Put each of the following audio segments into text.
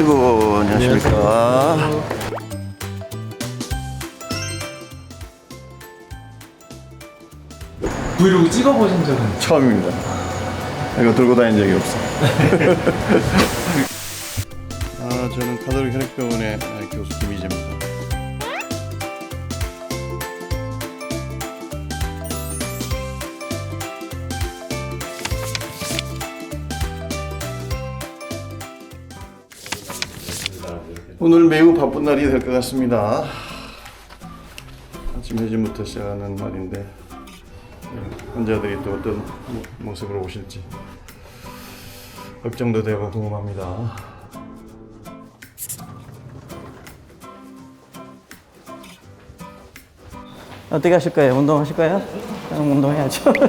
아이고 안녕하십니까. 브이로그 찍어보신 적은? 처음입니다. 이거 들고 다닌 적이 없어. 아 저는 카톨릭 혈액병원의 교수 김희재입니다. 오늘 매우 바쁜 날이 될 것 같습니다. 아침 회진부터 시작하는 날인데 환자들이 또 어떤 모- 모습으로 오실지 걱정도 되고 궁금합니다. 어떻게 하실 거예요? 운동하실 거예요? 그럼 운동해야죠.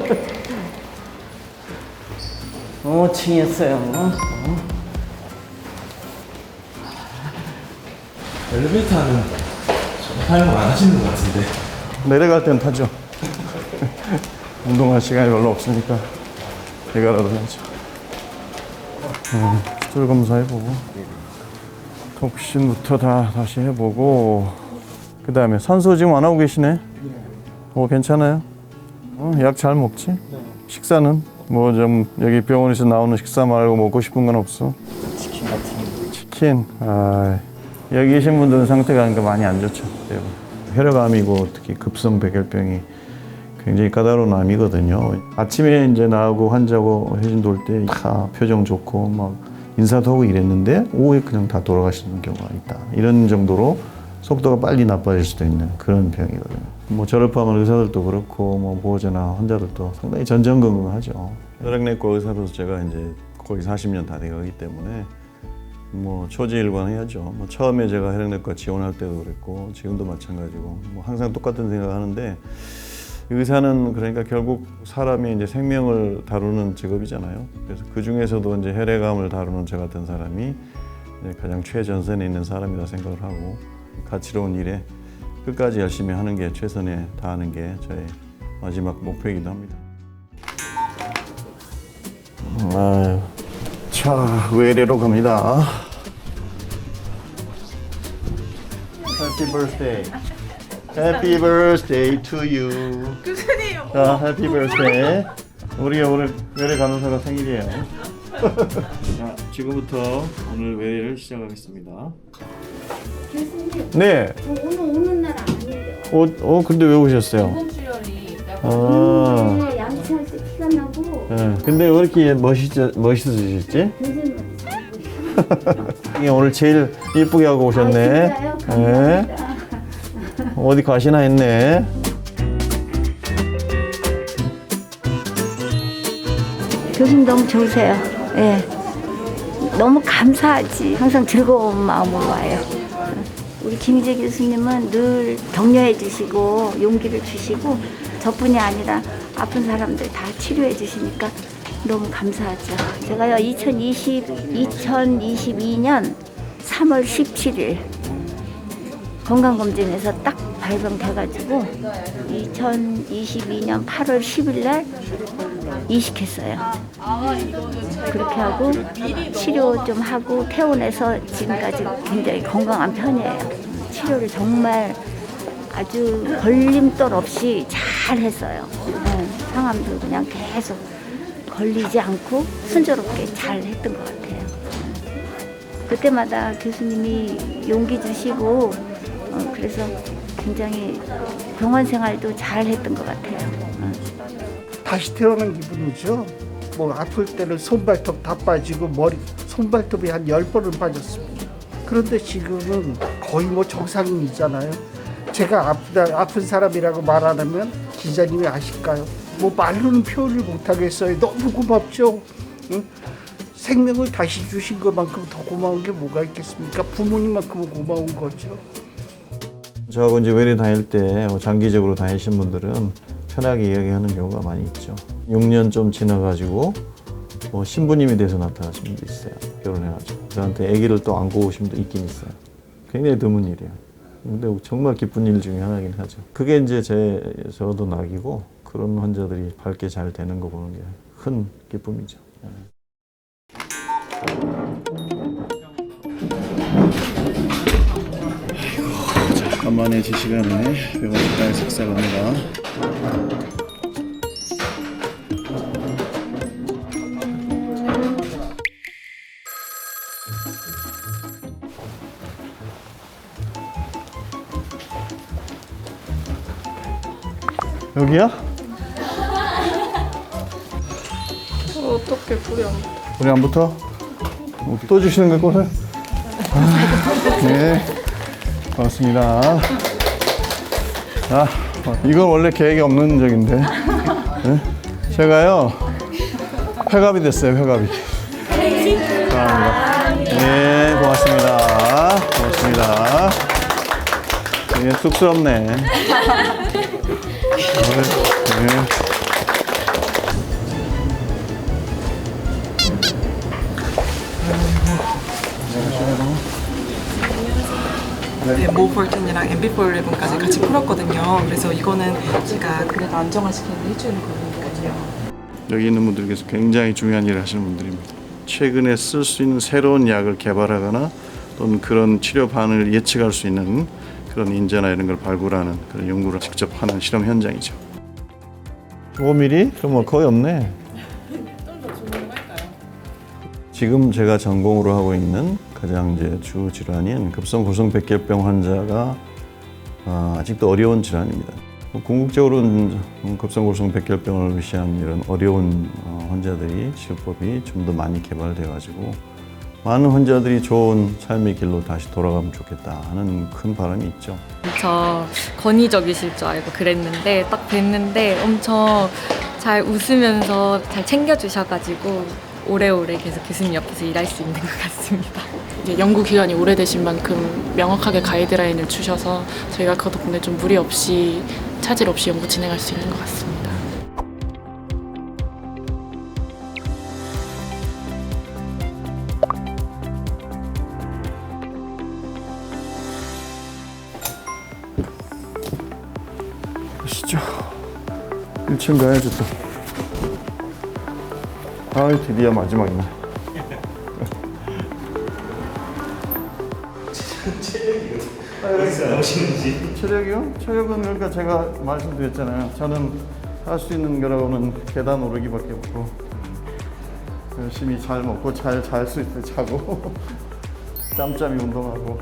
5층이었어요. 어? 엘리베이터는 사용 안 하시는 것 같은데. 내려갈 땐 타죠. 운동할 시간이 별로 없으니까 이거라도 하죠. 음, 수술 검사해보고 톡신부터 다 다시 해보고 그 다음에 산소 지금 안 하고 계시네? 어 괜찮아요? 어, 약 잘 먹지? 식사는 뭐 좀 여기 병원에서 나오는 식사 말고 먹고 싶은 건 없어? 치킨 같은. 치킨. 아, 여기 계신 분들은 상태가 그러니까 많이 안 좋죠. 대부분. 혈압암이고 특히 급성 백혈병이 굉장히 까다로운 암이거든요. 아침에 이제 나하고 환자고 회진 돌때 다 표정 좋고 막 인사도 하고 이랬는데 오후에 그냥 다 돌아가시는 경우가 있다. 이런 정도로 속도가 빨리 나빠질 수도 있는 그런 병이거든요. 뭐 저를 포함한 의사들도 그렇고 뭐 보호자나 환자들도 상당히 전전긍긍하죠. 혈액내과 의사로서 제가 이제 거의 40년 다 돼가기 때문에 뭐 초지일관 해야죠. 뭐 처음에 제가 혈액내과 지원할 때도 그랬고 지금도 마찬가지고 뭐 항상 똑같은 생각하는데 의사는 그러니까 결국 사람이 이제 생명을 다루는 직업이잖아요. 그래서 그 중에서도 이제 혈액암을 다루는 저 같은 사람이 가장 최전선에 있는 사람이라 생각을 하고 가치로운 일에 끝까지 열심히 하는 게 최선에 다하는 게 저의 마지막 목표이기도 합니다. 자, 외래로 갑니다. Happy birthday. Happy birthday to you. 교수님 자, Happy birthday. 우리가 오늘 외래 간호사가 생일이에요. 자, 지금부터 오늘 외래를 시작하겠습니다. 교수님, 네. 저 오늘 오는 날 아니에요. 어, 어 근데 왜 오셨어요? 아. 오늘 양치할 때 피가 네. 근데 왜 이렇게 멋있, 멋있으셨지? 교수님 이게 오늘 제일 이쁘게 하고 오셨네. 아, 진짜요? 감사합니다. 어디 가시나 했네. 교수님 너무 좋으세요. 예. 너무 감사하지. 항상 즐거운 마음으로 와요. 우리 김희재 교수님은 늘 격려해 주시고 용기를 주시고 저뿐이 아니라 아픈 사람들 다 치료해 주시니까 너무 감사하죠. 제가요 2020, 2022년 3월 17일 건강검진에서 딱 발병돼가지고 2022년 8월 10일 날 이식했어요. 그렇게 하고 치료 좀 하고 퇴원해서 지금까지 굉장히 건강한 편이에요. 치료를 정말 아주 걸림돌 없이 잘 했어요. 네, 상암도 그냥 계속 걸리지 않고 순조롭게 잘 했던 것 같아요. 그때마다 교수님이 용기 주시고 어, 그래서 굉장히 병원 생활도 잘 했던 것 같아요. 어. 다시 태어난 기분이죠. 뭐 아플 때는 손발톱 다 빠지고 머리 손발톱이 한 열 번은 빠졌습니다. 그런데 지금은 거의 뭐 정상이잖아요. 제가 아프다 아픈 사람이라고 말 안 하면 기자님이 아실까요? 뭐 말로는 표현을 못 하겠어요. 너무 고맙죠. 응? 생명을 다시 주신 것만큼 더 고마운 게 뭐가 있겠습니까? 부모님만큼은 고마운 거죠. 저하고 이제 외래 다닐 때뭐 장기적으로 다니신 분들은 편하게 이야기하는 경우가 많이 있죠. 6년 좀 지나가지고 뭐 신부님이 돼서 나타나신 분도 있어요. 결혼해가지고 저한테 아기를 또 안고 오신 분도 있긴 있어요. 굉장히 드문 일이에요. 근데 정말 기쁜 일 중에 하나긴 하죠. 그게 이제 제 저도 낙이고 그런 환자들이 밝게 잘 되는 거 보는 게 큰 기쁨이죠. 잠깐만의 제 시간에 병원 식당에 식사 갑니다. 여기야? 어떻게 불이 안 우리 안 붙어? 어, 또 주시는 거야 꽃을? 아, 네 고맙습니다. 아 이건 원래 계획이 없는 적인데. 네? 제가요 회갑이 됐어요 회갑이. 감사합니다. 네 고맙습니다. 고맙습니다. 이게 쑥스럽네 모볼튼이랑 MB411까지 같이 풀었거든요. 그래서 이거는 제가 그래도 안정화시키는 일주일 걸리거든요. 여기 있는 분들께서 굉장히 중요한 일을 하시는 분들입니다. 최근에 쓸 수 있는 새로운 약을 개발하거나 또는 그런 치료 반응을 예측할 수 있는 그런 인재나 이런 걸 발굴하는 그런 연구를 직접 하는 실험 현장이죠. 5mm? 그럼 뭐 거의 없네. 지금 제가 전공으로 하고 있는 가장 이제 주 질환인 급성 고성백혈병 환자가 아, 아직도 어려운 질환입니다. 뭐 궁극적으로는 급성 고성백혈병을 의시한 이런 어려운 어, 환자들이 치료법이 좀 더 많이 개발돼 가지고 많은 환자들이 좋은 삶의 길로 다시 돌아가면 좋겠다 하는 큰 바람이 있죠. 저 권위적이실 줄 알고 그랬는데 딱 뵀는데 엄청 잘 웃으면서 잘 챙겨주셔가지고 오래오래 계속 교수님 옆에서 일할 수 있는 것 같습니다. 이제 연구 기간이 오래되신 만큼 명확하게 가이드라인을 주셔서 저희가 그 덕분에 좀 무리 없이 차질 없이 연구 진행할 수 있는 것 같습니다. 가시죠. 1층 가야죠 또. 아 드디어 마지막이네. 나오시는지 체력이요? 체력은 그러니까 제가 말씀드렸잖아요. 저는 할 수 있는 거라고는 계단 오르기밖에 없고 열심히 잘 먹고 잘 잘 수 있을 때 자고 짬짬이 운동하고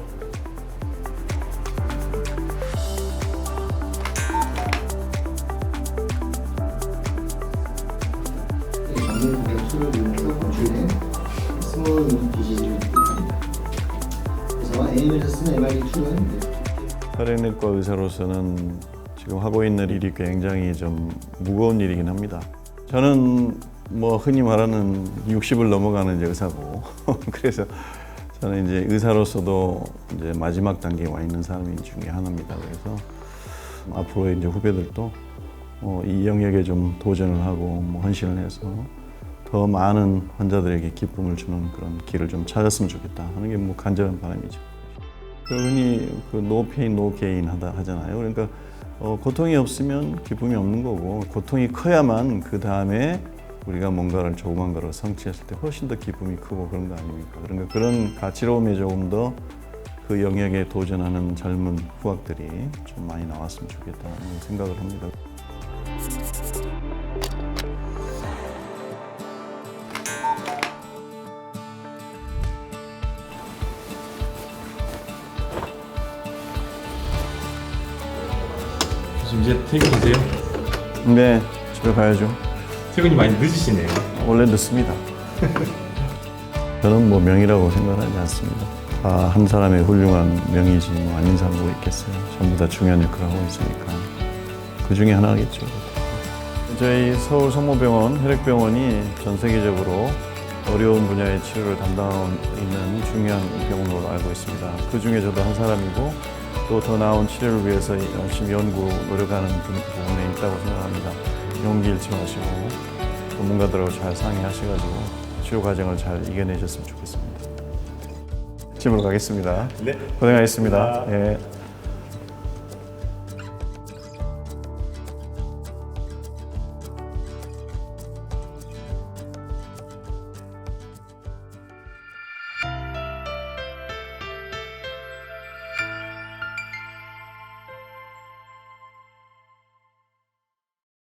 AM에서 쓰는 MRD2는 혈액내과 의사로서는 지금 하고 있는 일이 굉장히 좀 무거운 일이긴 합니다. 저는 뭐 흔히 말하는 60을 넘어가는 이제 의사고 그래서 저는 이제 의사로서도 이제 마지막 단계에 와 있는 사람이 중에 하나입니다. 그래서 앞으로 이제 후배들도 어, 이 영역에 좀 도전을 하고 뭐 헌신을 해서 더 많은 환자들에게 기쁨을 주는 그런 길을 좀 찾았으면 좋겠다 하는 게 뭐 간절한 바람이죠. 그 흔히 그 no pain, no gain 하다 하잖아요. 그러니까 어, 고통이 없으면 기쁨이 없는 거고 고통이 커야만 그 다음에 우리가 뭔가를 조그만 거를 성취했을 때 훨씬 더 기쁨이 크고 그런 거 아닙니까? 그러니까 그런 가치로움에 조금 더 그 영역에 도전하는 젊은 후학들이 좀 많이 나왔으면 좋겠다는 생각을 합니다. 지금 이제 퇴근이세요? 네, 집에 가야죠. 퇴근이 많이 늦으시네요. 원래 늦습니다. 저는 뭐 명이라고 생각하지 않습니다. 다한 사람의 훌륭한 명이지 뭐 아닌 사람도 있겠어요. 전부 다 중요한 역할을 하고 있으니까 그 중에 하나겠죠. 저희 서울 성모병원 혈액병원이 전 세계적으로 어려운 분야의 치료를 담당하고 있는 중요한 병원으로 알고 있습니다. 그 중에 저도 한 사람이고 또 더 나은 치료를 위해서 열심히 연구 노력하는 분- 부분에 있다고 생각합니다. 용기 잃지 마시고 전문가들하고 잘 상의하셔가지고 치료 과정을 잘 이겨내셨으면 좋겠습니다. 집으로 가겠습니다. 네. 고생하셨습니다. 예.